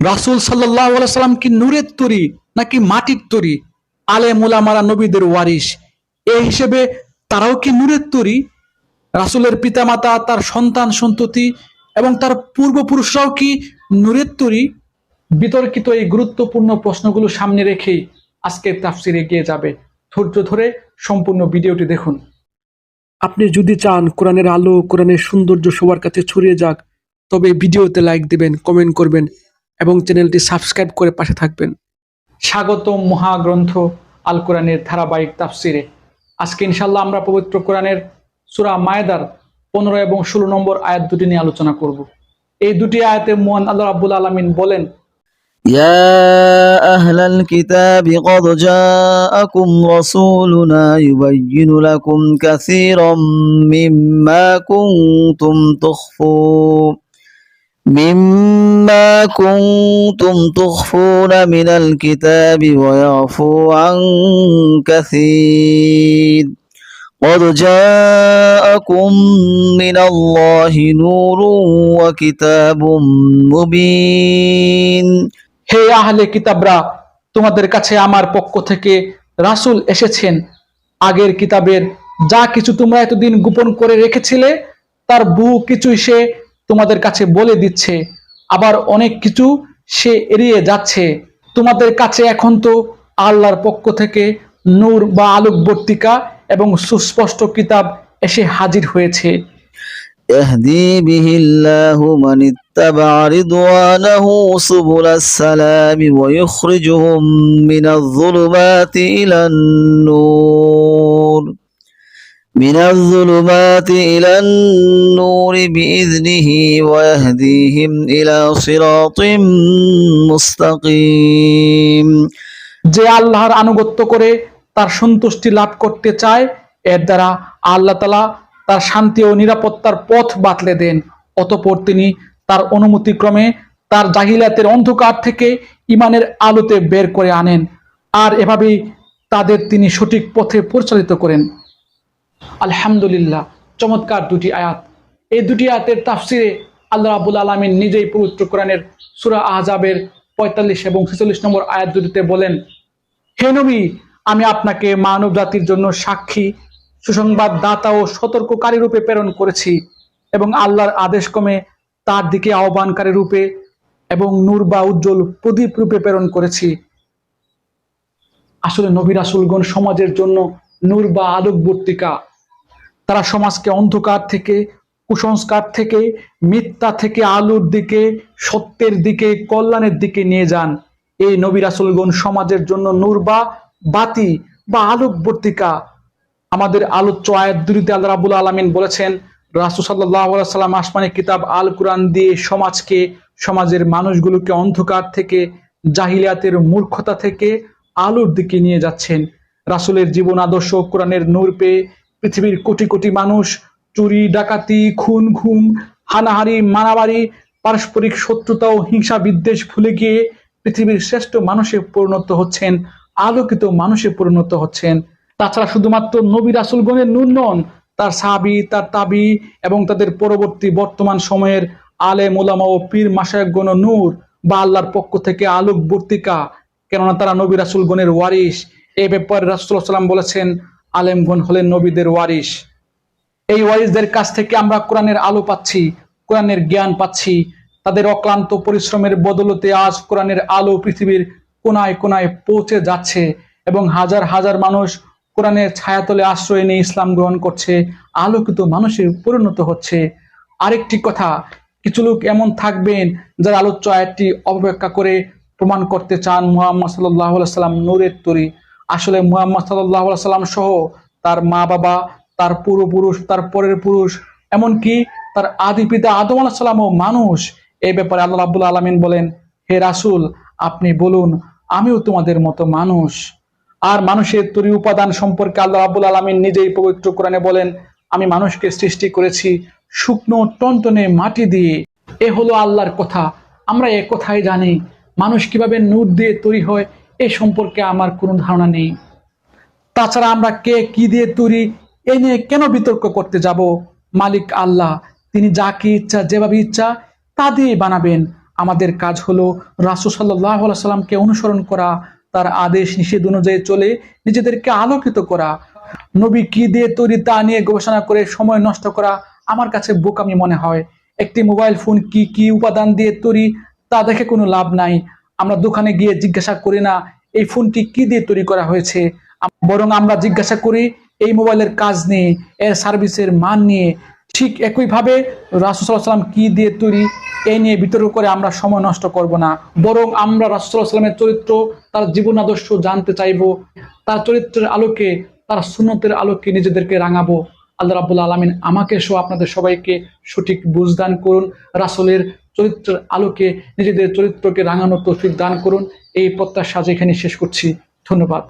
রাসুল সাল্লাহ সাল্লাম কি নূরের তরি নাকি মাটির তরি? আলে মোলামারা নবীদের ওয়ারিস এই হিসেবে তারাও কি নূরের তরি? রাসুলের পিতামাতা, তার সন্তান, সন্ততি এবং তার পূর্বপুরুষরাও কি নূরের তরি? বিতর্কিত এই গুরুত্বপূর্ণ প্রশ্নগুলো সামনে রেখেই আজকের তাফসির এগিয়ে যাবে। ধৈর্য ধরে সম্পূর্ণ ভিডিওটি দেখুন। আপনি যদি চান কোরআনের আলো, কোরআনের সৌন্দর্য সবার কাছে ছড়িয়ে যাক, তবে ভিডিওতে লাইক দিবেন, কমেন্ট করবেন। এবং চ্যানেলটি সাবস্ক্রাইব করে পাশে থাকবেন স্বাগত মহাগ্রন্থ আল কোরআনের ধারাবাহিক তাফসিরে আজকে ইনশাল্লাহ আমরা পবিত্র কোরআনের সুরা মায়দার পনেরো এবং ষোলো নম্বর আয়াত দুটি নিয়ে আলোচনা করব এই দুটি আয়াতে মোহান আল্লাহ রাবুল আলমিন বলেন يا أهل الكتاب قد جاءكم رسولنا يبين لكم كثيرا مما كنتم تخفون مما كنتم تخفون من الكتاب ويعفو عن كثير قد جاءكم من الله نور وكتاب مبين হে আহলে কিতাবরা তোমাদের কাছে আমার পক্ষ থেকে রাসূল এসেছেন আগের কিতাবের যা কিছু তোমরা এতদিন গোপন করে রেখেছিলে তার বহু কিছুই সে তোমাদের কাছে বলে দিচ্ছে আবার অনেক কিছু সে এড়িয়ে যাচ্ছে তোমাদের কাছে এখন তো আল্লাহর পক্ষ থেকে নূর বা আলোকবর্তিকা এবং সুস্পষ্ট কিতাব এসে হাজির হয়েছে يهدي به الله من اتبع رضوانه سبل السلام ويخرجهم من الظلمات إلى النور من الظلمات إلى النور بإذنه ويهديهم إلى صراط مستقيم যে আল্লাহর আনুগত্য করে তার সন্তুষ্টি লাভ করতে চায় এর দ্বারা আল্লাহ তালা তার শান্তি ও নিরাপত্তার পথ বাতলে দেন অতপর তিনি তার অনুমতিক্রমে তার জাহিলাতের অন্ধকার থেকে ইমানের আলোতে বের করে আনেন আর এভাবেই তাদের তিনি সঠিক পথে পরিচালিত করেন আলহামদুলিল্লাহ, চমৎকার দুটি আয়াত। এই দুটি আয়াতের তাফসিরে আল্লাহ রাবুল আলমিন নিজেই পবিত্র কোরআনের সুরা আহজাবের পঁয়তাল্লিশ এবং ছেচল্লিশ নম্বর আয়াত দুটিতে বলেন, হে নবী, আমি আপনাকে মানব জাতির জন্য সাক্ষী সুসংবাদ দাতা ও সতর্ককারী রূপে প্রেরণ করেছি এবং আল্লাহর আদেশ কমে তার দিকে আহ্বানকারী রূপে এবং নূর বা উজ্জ্বল প্রদীপ রূপে প্রেরণ করেছি। আসলে নবী রাসুলগণ সমাজের জন্য নূর বা আলোকবর্তিকা তারা সমাজকে অন্ধকার থেকে, কুসংস্কার থেকে, মিথ্যা থেকে, আলোর দিকে, সত্যের দিকে, কল্যাণের দিকে নিয়ে যান। এই নবী রাসুলগণ সমাজের জন্য নূর বা বাতি বা আলোকবর্তিকা আমাদের আলোচ্য আয়াত দুরিতে আল্লাহ রাবুল আলমিন বলেছেন সাল্লাহ সাল্লাম আসমানি কিতাব আল কোরআন দিয়ে সমাজকে, সমাজের মানুষগুলোকে অন্ধকার থেকে, জাহিলিয়াতের মূর্খতা থেকে আলোর দিকে নিয়ে যাচ্ছেন। রাসুলের জীবন আদর্শ কোরআনের নূর পেয়ে পৃথিবীর কোটি কোটি মানুষ, চুরি, ডাকাতি, খুন, ঘুম হানাহারি মারামারি, পারস্পরিক শত্রুতা ও হিংসা বিদ্বেষ ভুলে গিয়ে পৃথিবীর শ্রেষ্ঠ মানুষে পরিণত হচ্ছেন, আলোকিত মানুষে পরিণত হচ্ছেন। তাছাড়া শুধুমাত্র নবী রাসুলগণের নূর নন, তার সাবি তার তাবি এবং তাদের পরবর্তী বর্তমান সময়ের আলে মোলামা ও পীর মাসায়গণ নূর বা আল্লাহর পক্ষ থেকে আলোক বর্তিকা কেননা তারা নবী রাসুলগণের ওয়ারিস এ ব্যাপারে রাসুল্লাহ সাল্লাম বলেছেন আলেমগণ হলেন নবীদের ওয়ারিস এই ওয়ারিসদের কাছ থেকে আমরা কোরআনের আলো পাচ্ছি, কোরআনের জ্ঞান পাচ্ছি। তাদের অক্লান্ত পরিশ্রমের বদলতে আজ কোরআনের আলো পৃথিবীর কোনায় কোনায় পৌঁছে যাচ্ছে এবং হাজার হাজার মানুষ কোরআনের ছায়াতলে আশ্রয় নিয়ে ইসলাম গ্রহণ করছে, আলোকিত মানুষে পরিণত হচ্ছে। আরেকটি কথা, কিছু লোক এমন থাকবেন যারা আলোচ্য আয়াতটি অপব্যাখ্যা করে প্রমাণ করতে চান মুহাম্মদ সাল্লাহ সাল্লাম নূরের তরি। আসলে মুহাম্মদ সাল্লাহ সাল্লাম সহ তার মা বাবা, তার পূর্বপুরুষ, তার পরের পুরুষ, এমনকি তার আদি পিতা আদম আলাহ সাল্লামও মানুষ। এই ব্যাপারে আল্লাহ রাবুল আলমিন বলেন, হে রাসুল, আপনি বলুন, আমিও তোমাদের মতো মানুষ। আর মানুষের তরি উপাদান সম্পর্কে আল্লাহ রাবুল আলমিন নিজেই পবিত্র কোরআনে বলেন, আমি মানুষকে সৃষ্টি করেছি শুকনো, টনটনে মাটি দিয়ে। এ হলো আল্লাহর কথা। আমরা এ কথাই জানি, মানুষ কীভাবে নূর দিয়ে তৈরি হয় এ সম্পর্কে আমার কোনো ধারণা নেই। তাছাড়া আমরা কে, কি দিয়ে তৈরি, এ নিয়ে কেন বিতর্ক করতে যাব? মালিক আল্লাহ, তিনি যাকে ইচ্ছা, যেভাবে ইচ্ছা, তা দিয়ে বানাবেন। আমাদের কাজ হলো রাসুল সাল্লাহ সাল্লামকে অনুসরণ করা, তার আদেশ, নিষেধ অনুযায়ী চলে, নিজেদেরকে আলোকিত করা। নবী কি দিয়ে তৈরি তা নিয়ে গবেষণা করে সময় নষ্ট করা, আমার কাছে বোকামি মনে হয়। একটি মোবাইল ফোন কি কি উপাদান দিয়ে তৈরি, তা দেখে কোনো লাভ নাই। আমরা দোকানে গিয়ে জিজ্ঞাসা করি না, এই ফোনটি কি দিয়ে তৈরি করা হয়েছে? বরং আমরা জিজ্ঞাসা করি, এই মোবাইলের কাজ নিয়ে এর সার্ভিসের মান নিয়ে ঠিক একইভাবে রাসুসাল্লাহ সাল্লাম কি দিয়ে তৈরি এই নিয়ে বিতর্ক করে আমরা সময় নষ্ট করব না। বরং আমরা রাসুসাল্লাহ সাল্লামের চরিত্র, তার জীবন আদর্শ জানতে চাইব, তার চরিত্রের আলোকে, তার সুন্নতের আলোকে নিজেদেরকে রাঙাবো। আল্লাহ রাবুল আলমিন আমাকে সহ আপনাদের সবাইকে সঠিক বুঝদান করুন, রাসুলের চরিত্রের আলোকে নিজেদের চরিত্রকে রাঙানোর তৌফিক দান করুন। এই প্রত্যাশা যেখানে শেষ করছি। ধন্যবাদ।